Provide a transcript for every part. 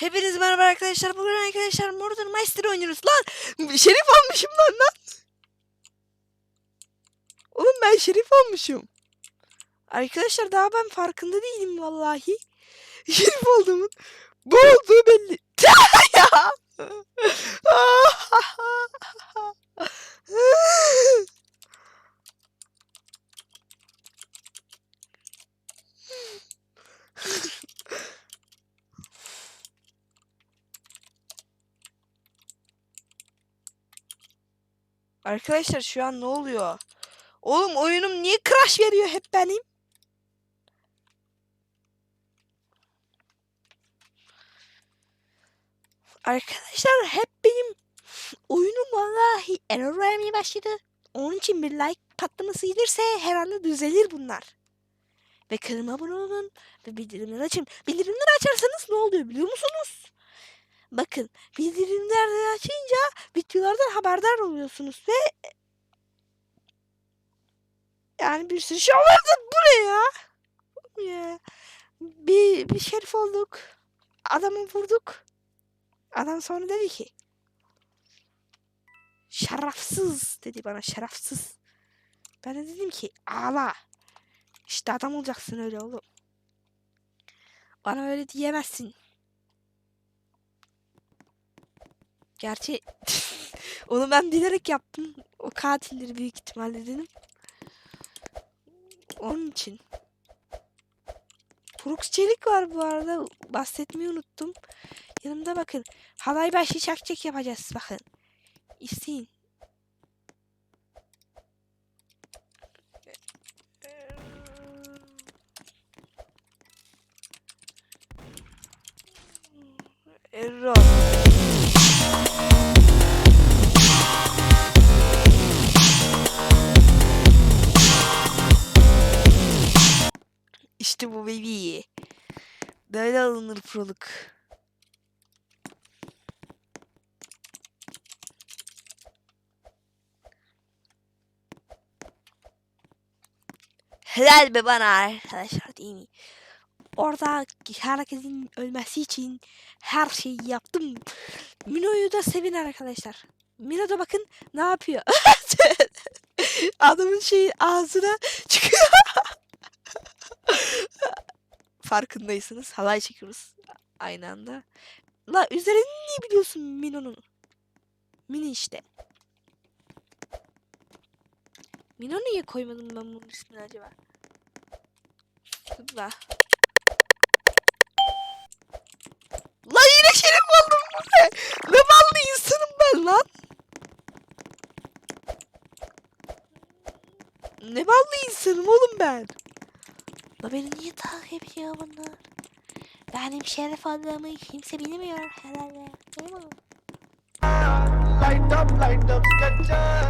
Hepiniz merhaba arkadaşlar. Bugün arkadaşlar Murder Master oynuyoruz. Lan şerif olmuşum lan lan. Oğlum ben şerif olmuşum. Arkadaşlar daha ben farkında değilim vallahi. Şerif olduğumun. Bu olduğu belli. ya. Arkadaşlar şu an ne oluyor? Oğlum oyunum niye crash veriyor hep benim? Arkadaşlar hep benim oyunum vallahi error vermeye başladı. Onun için bir like patlaması gelirse her anda düzelir bunlar. Ve kanalıma abone olun ve bildirimleri açın. Bildirimleri açarsanız ne oluyor biliyor musunuz? Bakın bildirimleri açınca videolardan haberdar oluyorsunuz ve yani bir sürü şey olurdu bu ne ya? ya. Bir, bir şerif olduk. Adamı vurduk. Adam sonra dedi ki şerefsiz dedi bana şerefsiz. Ben de dedim ki ağla. İşte adam olacaksın öyle oğlum. Bana öyle diyemezsin. Gerçi onu ben bilerek yaptım. O katilleri büyük ihtimalle dedim. Onun için. Brooks Çelik var bu arada. Bahsetmeyi unuttum. Yanımda bakın. Halay başı çakçak yapacağız bakın. İsteyin. Error. İşte bu baby. Böyle alınır proluk. Helal be bana arkadaşlar değil mi? Orada herkesin ölmesi için her şeyi yaptım. Mino'yu da sevin arkadaşlar. Mino da bakın ne yapıyor. Adamın şeyi ağzına çıkıyor. Farkındaysanız halay çekiyoruz aynı anda. La üzerini niye biliyorsun Mino'nun? Mini işte. Mino niye koymadım ben bunun ismini acaba? La. La yine şerif oldum bu ne? Ne ballı insanım ben lan. Ne ballı insanım oğlum ben. La beni niye takip ediyor bunlar? Benim şeref aldığımı kimse bilmiyor herhalde. Değil mi?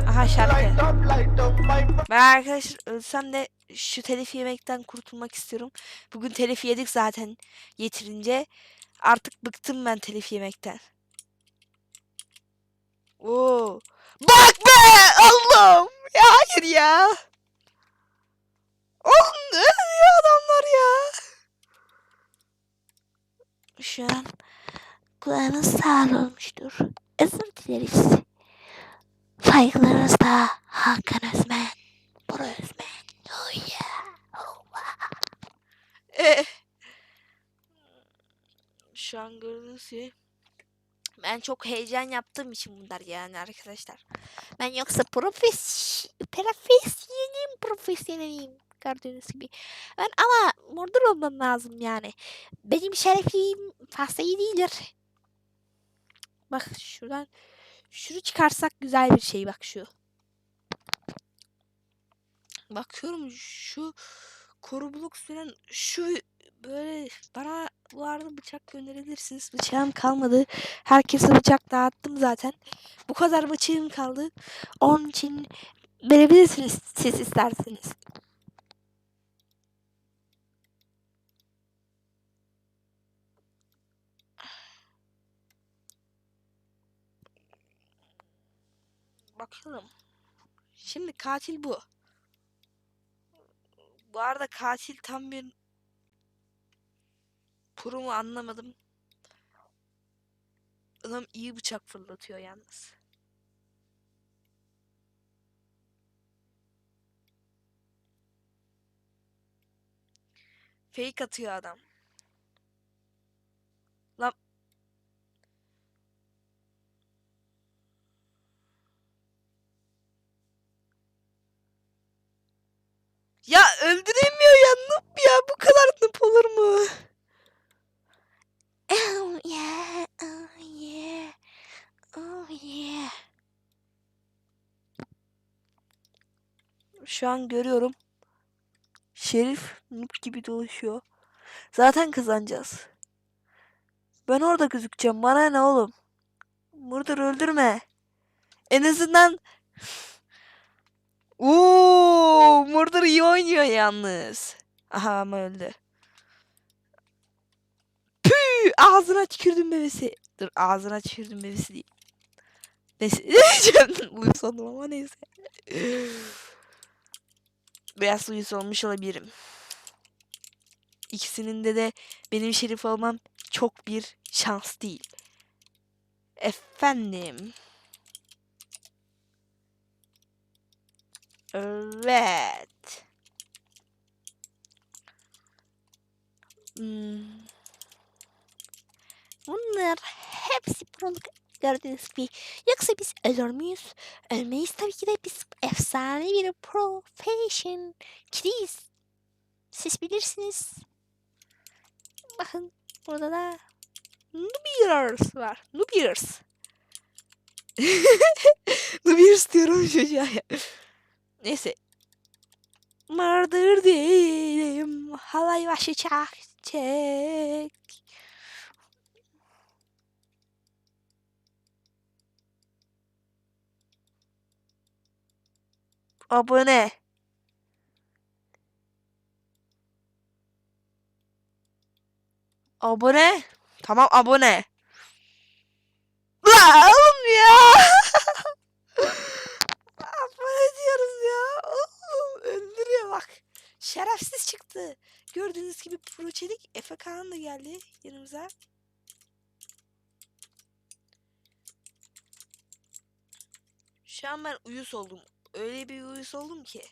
Aha şarkı. Ben arkadaşlar ölsem de şu telif yemekten kurtulmak istiyorum. Bugün telif yedik zaten yeterince. Artık bıktım ben telif yemekten. Oo. Bak be Allah'ım. Ya hayır ya. Oğlum ne diyor adamlar ya? Şu an kulağınız sağır olmuştur. Özür dileriz. Saygılarınızla Hakan Özmen. Bora Özmen. Oh yeah. Oh wow. Şu an gördüğünüz gibi ben çok heyecan yaptığım için bunlar yani arkadaşlar. Ben yoksa profes profesyonelim profesyoneliyim gördüğünüz gibi. Ben ama murder olmam lazım yani. Benim şerefliğim fazla iyi değildir. Bak şuradan şunu çıkarsak güzel bir şey bak şu. Bakıyorum şu korumuluk süren şu böyle bana bu arada bıçak gönderebilirsiniz. Bıçağım kalmadı. Herkese bıçak dağıttım zaten. Bu kadar bıçağım kaldı. Onun için verebilirsiniz siz isterseniz. Bakalım. Şimdi katil bu. Bu arada katil tam bir Kurumu anlamadım. Adam iyi bıçak fırlatıyor yalnız. Fake atıyor adam. Lan Ya öldüremiyor ya noob ya bu kadar noob olur mu? Oh yeah, oh yeah, oh yeah. Şu an görüyorum. Şerif noob gibi dolaşıyor. Zaten kazanacağız. Ben orada gözükeceğim. Bana ne oğlum? Murder öldürme. En azından Uuu, Murder iyi oynuyor yalnız. Aha ama öldü. Püh, ağzına tükürdüm bebesi. Dur ağzına tükürdüm bebesi değil. Neyse. uyuz oldum ama neyse. Biraz uyuz olmuş olabilirim. İkisinin de de benim şerif olmam çok bir şans değil. Efendim. Evet. Hmm. Bunlar hepsi proluk gördüğünüz gibi. Yoksa biz ölür müyüz? Ölmeyiz tabii ki de biz efsane bir profession kiddies. Siz bilirsiniz. Bakın burada da Nubiers var. Nubiers. Nubiers diyorum çocuğa ya. Neyse. Murder değilim. Halay başı çak çek. Abone. Abone. Tamam abone. La oğlum ya. abone diyoruz ya. Öldürüyor bak. Şerefsiz çıktı. Gördüğünüz gibi Pro Çelik Efe Kaan da geldi yanımıza. Şu an ben uyuz oldum. Öyle bir uyuz oldum ki.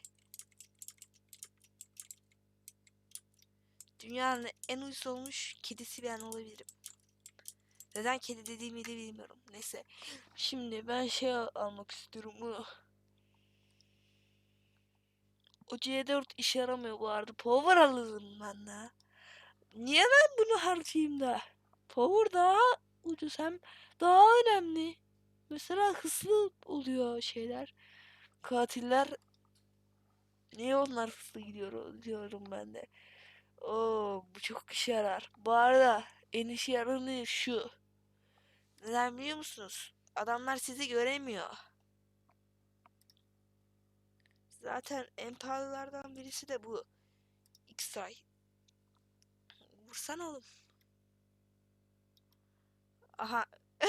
Dünyanın en uyuz olmuş kedisi ben olabilirim. Neden kedi dediğimi de bilmiyorum. Neyse. Şimdi ben şey al- almak istiyorum bunu. O C4 işe yaramıyor bu arada. Power alırım ben de. Niye ben bunu harcayayım da? Power daha ucuz hem daha önemli. Mesela hızlı oluyor şeyler. Katiller Niye onlar hızlı gidiyor diyorum ben de. Oo bu çok işe yarar. Bu arada en işe yaranı şu. Neden biliyor musunuz? Adamlar sizi göremiyor. Zaten en pahalılardan birisi de bu. X-Ray. Vursana oğlum. Aha.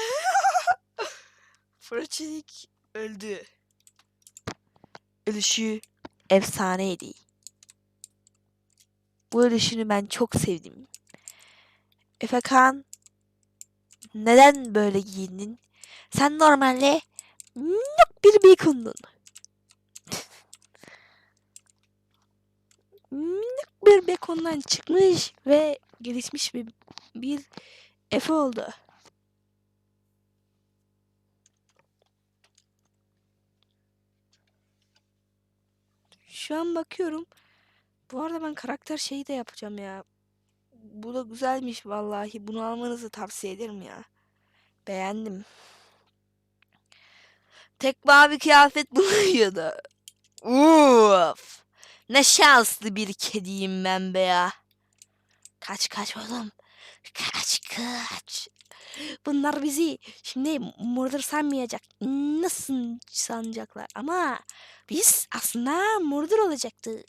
Fırçelik öldü. Ölüşü efsaneydi. Bu ölüşünü ben çok sevdim. Efekan neden böyle giyindin? Sen normalde minik bir beykundun. minik bir bekondan çıkmış ve gelişmiş bir, bir Efe oldu. Şu an bakıyorum. Bu arada ben karakter şeyi de yapacağım ya. Bu da güzelmiş vallahi. Bunu almanızı tavsiye ederim ya. Beğendim. Tek mavi kıyafet buluyordu. Uf. Ne şanslı bir kediyim ben be ya. Kaç kaç oğlum. Kaç kaç. Bunlar bizi şimdi murder sanmayacak. Nasıl sanacaklar? Ama biz aslında murder olacaktık.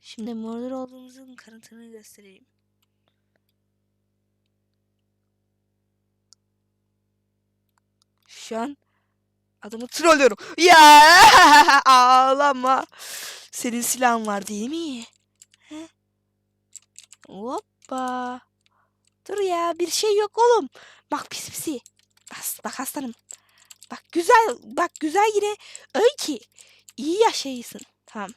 Şimdi murder olduğumuzun kanıtını göstereyim. Şu an adamı trollüyorum. Ya ağlama. Senin silahın var değil mi? He? Hoppa. Dur ya bir şey yok oğlum. Bak pis pisi. As, bak aslanım. Bak güzel bak güzel yine öl ki iyi yaşayasın. Tamam.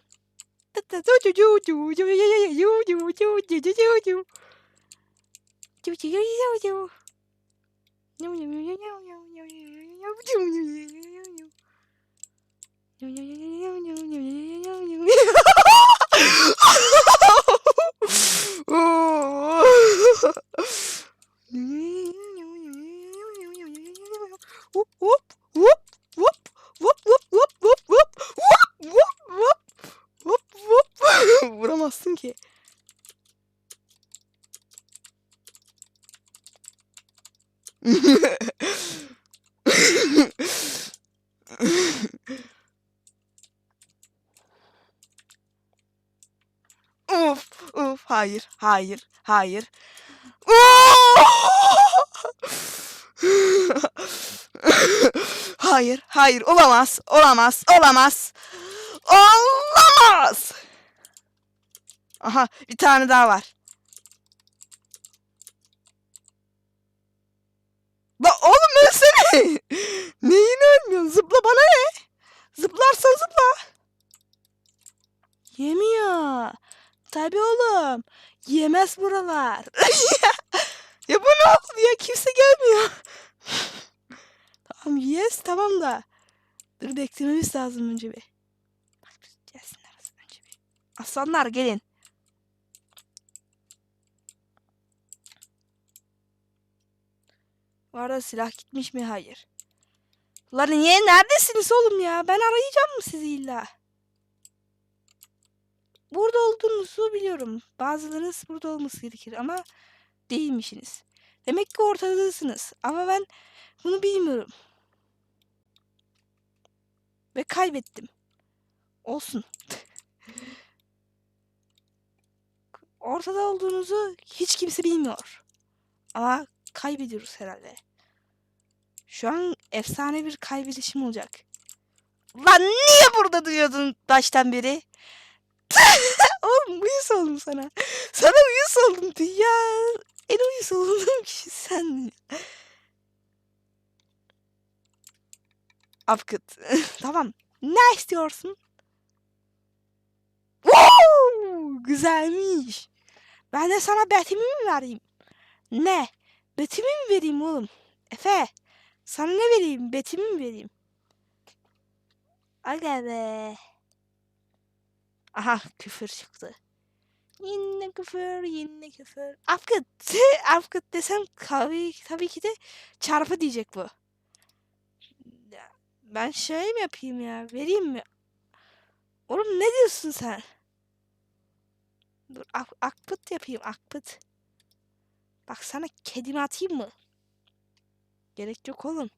Uf, uf, hayır, hayır, hayır. hayır, hayır, olamaz, olamaz, olamaz. Olamaz. Aha, bir tane daha var. La oğlum ölsene. Neyin ölmüyorsun? Zıpla bana ne? Zıplarsan zıpla. Yemiyor. Tabii oğlum. Yemez buralar. ya bu ne oldu ya? Kimse gelmiyor. tamam yes tamam da. Dur beklememiz lazım önce bir. Önce bir. Aslanlar gelin. Bu arada silah gitmiş mi? Hayır. Lan niye? Neredesiniz oğlum ya? Ben arayacağım mı sizi illa? Burada olduğunuzu biliyorum. Bazılarınız burada olması gerekir ama değilmişsiniz. Demek ki ortadasınız. Ama ben bunu bilmiyorum. Ve kaybettim. Olsun. Ortada olduğunuzu hiç kimse bilmiyor. Ama kaybediyoruz herhalde. Şu an efsane bir kaybedişim olacak. Lan niye burada duyuyordun baştan beri? Oğlum uyuz oldum sana. Sana uyuz oldum. Dünya en uyuz olduğum kişi sen. Upcut. tamam. Ne istiyorsun? Woo! Güzelmiş. Ben de sana betimi mi vereyim? Ne? Betimi mi vereyim oğlum? Efe. Sana ne vereyim? Betimi mi vereyim? Aga be. Aha küfür çıktı. Yine küfür, yine küfür. Afkıt, afkıt desem tabii, tabii ki de çarpı diyecek bu. Ben şey mi yapayım ya? Vereyim mi? Oğlum ne diyorsun sen? Dur ak akpıt yapayım akpıt. Bak sana kedimi atayım mı? Gerek yok oğlum.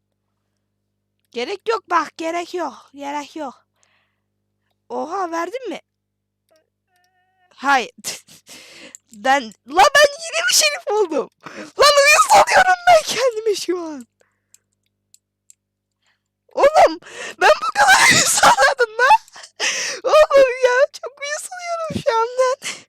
Gerek yok bak gerek yok. Gerek yok. Oha verdin mi? Hayır. ben... Lan ben yine mi şerif oldum? Lan uyuz oluyorum ben kendime şu an. Oğlum ben bu kadar uyuz olmadım lan. Oğlum ya çok uyuz oluyorum şu an ben.